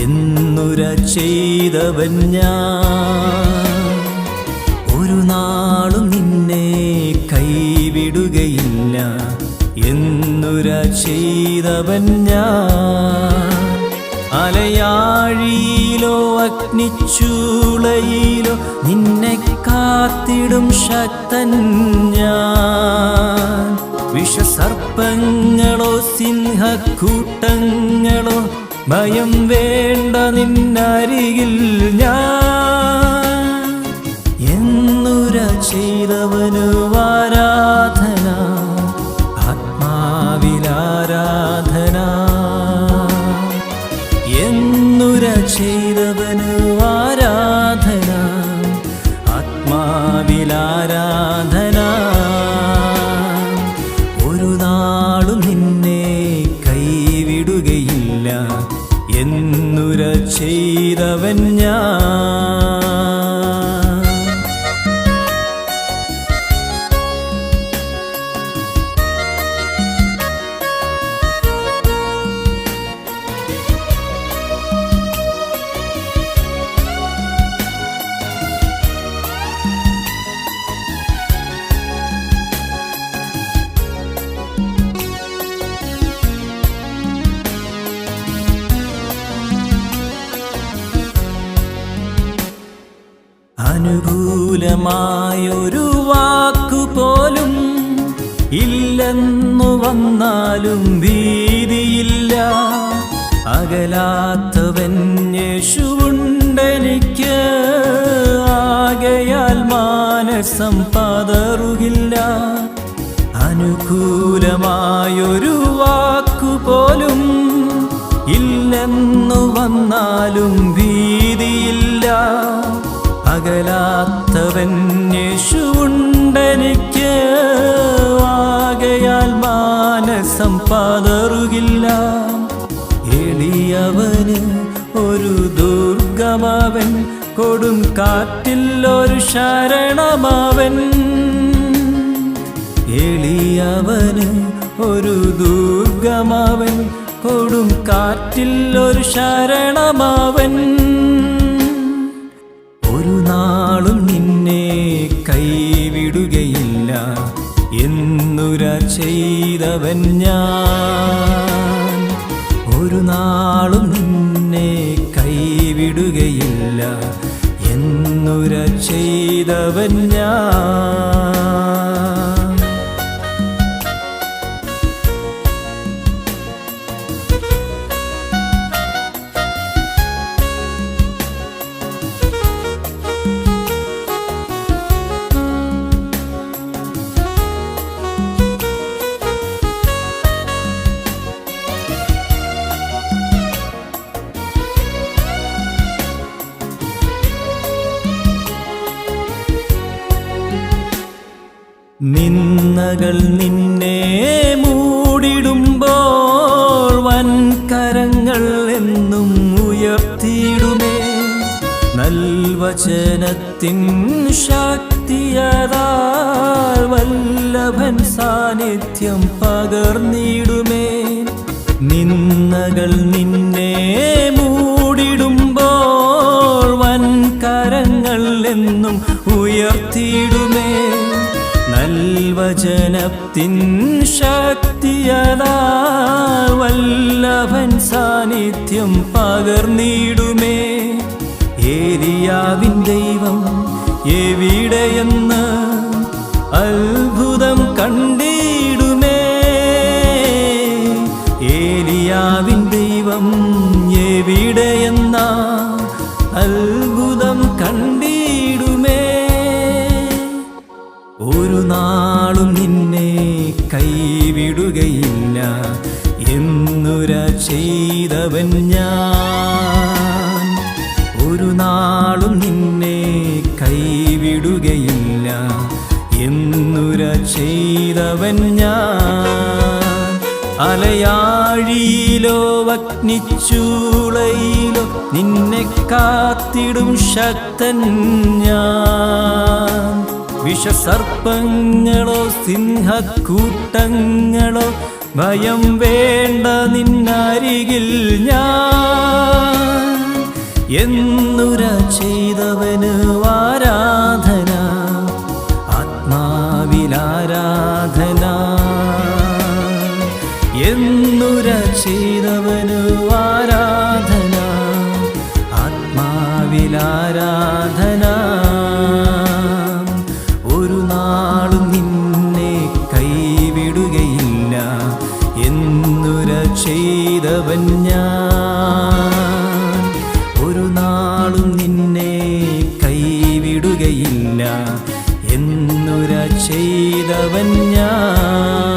എന്നുര ചെയ്തവൻ ഞാൻ. ഒരു നാളും നിന്നെ കൈവിടുകയില്ല. എന്നുര ചെയ്തവൻ ഞാൻ. അലയാഴിയിലോ അഗ്നിച്ചൂളയിലോ നിന്നെ കാത്തിടും ശക്തൻ ഞാൻ. വിഷസർപ്പങ്ങളോ സിംഹക്കൂട്ടങ്ങളോ ഭയം വേണ്ട നിന്നരികിൽ ഞാൻ. എന്നുര ചെയ്തവനു ആരാധന എന്നുര ചെയ്തവൻ ഞാൻ. അനുകൂലമായൊരു വാക്കുപോലും ഇല്ലെന്നു വന്നാലും ഭീതിയില്ല. അകലാത്തവൻ യേശുവുണ്ടെനിക്ക് ആകയാൽ മാനസം പതറുകില്ല. അനുകൂലമായൊരു വാക്കുപോലും ഇല്ലെന്നു പതറുകില്ല എളിയവന് ഒരു ദുർഗമാവൻ കൊടും കാറ്റിൽ ഒരു ശരണമവൻ. എളിയവന് ഒരു ദുർഗമാവൻ കൊടും കാറ്റിൽ ഒരു ശരണമവൻ. ഒരു നാളും നിന്നെ കൈവിടുകയില്ല എന്നുര ചെയ്തവൻ ഞാൻ. ഒരു നാളും നിന്നെ കൈവിടുകയില്ല. എന്നുര ചെയ്തവൻ ഞാൻ. നിന്നകൾ നിന്നെ മൂടിടുമ്പോൾ വൻകരങ്ങൾ എന്നും ഉയർത്തിയിടുമേ. നൽവചനത്തിൻ ശക്തിയതാൽ വല്ലഭൻ സാന്നിധ്യം പകർന്നിടുമേ. നിന്നകൾ നിന്നെ മൂടിടുമ്പോൾ വൻകരങ്ങൾ എന്നും ഉയർത്തിയിടുമേ. നൽവചനത്തിൻ ശക്തിയതാ വല്ലഭൻ സാന്നിധ്യം പകർന്നിടുമേ. ഏരിയാവിൻ ദൈവം എവിടെയെന്ന് അത്ഭുതം കണ്ടിടുമേ കൈവിടുകയില്ല എന്നുര ചെയ്തവൻ ഞാൻ. അലയാഴിയിലോ അഗ്നിച്ചൂളയിലോ നിന്നെ കാത്തിടും ശക്തൻ ഞാൻ. വിഷസർപ്പങ്ങളോ സിംഹക്കൂട്ടങ്ങളോ ഭയം വേണ്ട നിന്നരികിൽ ഞാൻ. എന്നുര ചെയ്തവന് ആരാധന എന്നുര ആരാധന ആത്മാവിലാരാധന. ഒരു നാളും നിന്നെ കൈവിടുകയില്ല എന്നുര ഞാൻ. ഒരു നാളും നിന്നെ കൈവിടുകയില്ല എന്നുര ഞാൻ.